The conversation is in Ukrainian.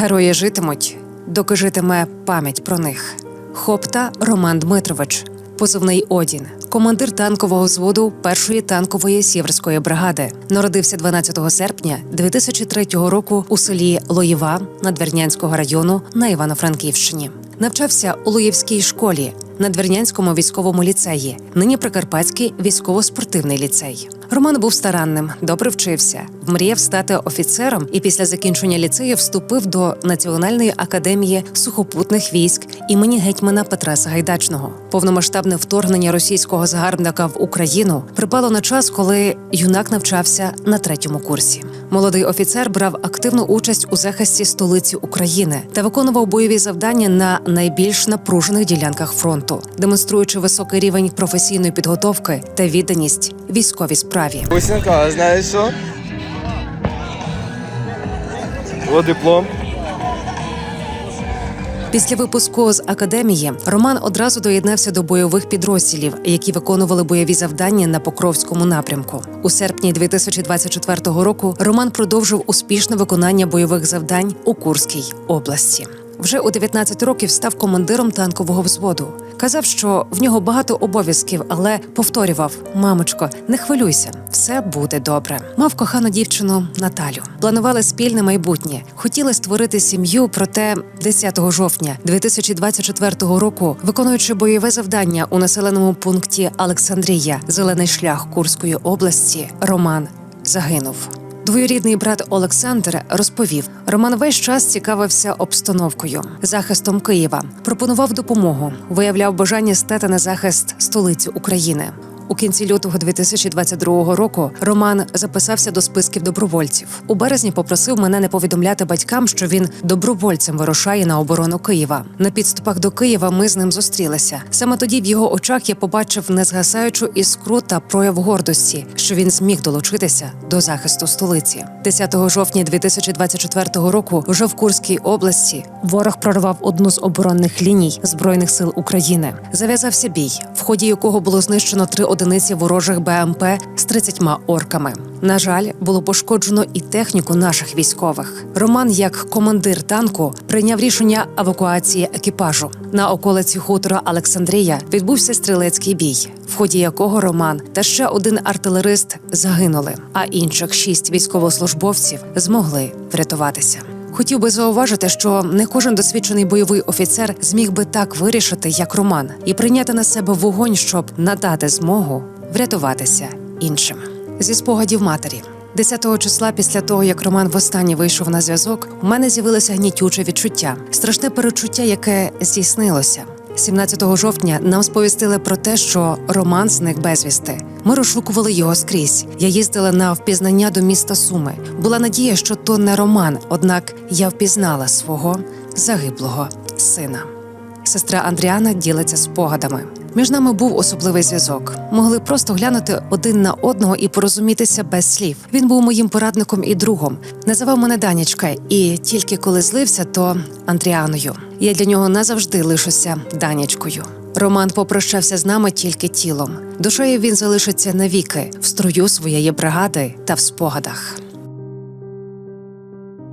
Герої житимуть, доки житиме пам'ять про них. Хопта Роман Дмитрович, позивний Одін, командир танкового взводу першої танкової сіверської бригади. Народився 12 серпня 2003 року у селі Лоєва Надвірнянського району на Івано-Франківщині. Навчався у Лоївській школі, Надвірнянському військовому ліцеї, нині Прикарпатський військово-спортивний ліцей. Роман був старанним, добре вчився, мріяв стати офіцером і після закінчення ліцею вступив до Національної академії сухопутних військ імені гетьмана Петра Сагайдачного. Повномасштабне вторгнення російського загарбника в Україну припало на час, коли юнак навчався на третьому курсі. Молодий офіцер брав активну участь у захисті столиці України та виконував бойові завдання на найбільш напружених ділянках фронту, демонструючи високий рівень професійної підготовки та відданість військовій справі. Бусинка, а знаєш що? О, диплом. Після випуску з академії Роман одразу доєднався до бойових підрозділів, які виконували бойові завдання на Покровському напрямку. У серпні 2024 року Роман продовжив успішне виконання бойових завдань у Курській області. Вже у 19 років став командиром танкового взводу. Казав, що в нього багато обов'язків, але повторював: мамочко, не хвилюйся, все буде добре. Мав кохану дівчину Наталю. Планували спільне майбутнє, хотіли створити сім'ю. Проте 10 жовтня 2024 року, виконуючи бойове завдання у населеному пункті Олександрія, зелений шлях Курської області, Роман загинув. Двоюрідний брат Олександр розповів, Роман весь час цікавився обстановкою, захистом Києва, пропонував допомогу, виявляв бажання стати на захист столиці України. У кінці лютого 2022 року Роман записався до списків добровольців. У березні попросив мене не повідомляти батькам, що він добровольцем вирушає на оборону Києва. На підступах до Києва ми з ним зустрілися. Саме тоді в його очах я побачив незгасаючу іскру та прояв гордості, що він зміг долучитися до захисту столиці. 10 жовтня 2024 року, вже в Курській області, ворог прорвав одну з оборонних ліній збройних сил України. Зав'язався бій, в ході якого було знищено три одиниці ворожих БМП з 30 орками. На жаль, було пошкоджено і техніку наших військових. Роман, як командир танку, прийняв рішення евакуації екіпажу. На околиці хутора Олександрія відбувся стрілецький бій, в ході якого Роман та ще один артилерист загинули, а інших шість військовослужбовців змогли врятуватися. Хотів би зауважити, що не кожен досвідчений бойовий офіцер зміг би так вирішити, як Роман, і прийняти на себе вогонь, щоб надати змогу врятуватися іншим. Зі спогадів матері. 10 числа, після того як Роман востаннє вийшов на зв'язок, у мене з'явилося гнітюче відчуття, страшне перечуття, яке здійснилося. 17 жовтня нам сповістили про те, що Роман зник безвісти. Ми розшукували його скрізь. Я їздила на впізнання до міста Суми. Була надія, що то не Роман, однак я впізнала свого загиблого сина. Сестра Андріана ділиться спогадами. Між нами був особливий зв'язок. Могли просто глянути один на одного і порозумітися без слів. Він був моїм порадником і другом. Називав мене Данічка, і тільки коли злився, то Андріаною. Я для нього назавжди лишуся Данічкою. Роман попрощався з нами тільки тілом. Душею він залишиться навіки в строю своєї бригади та в спогадах.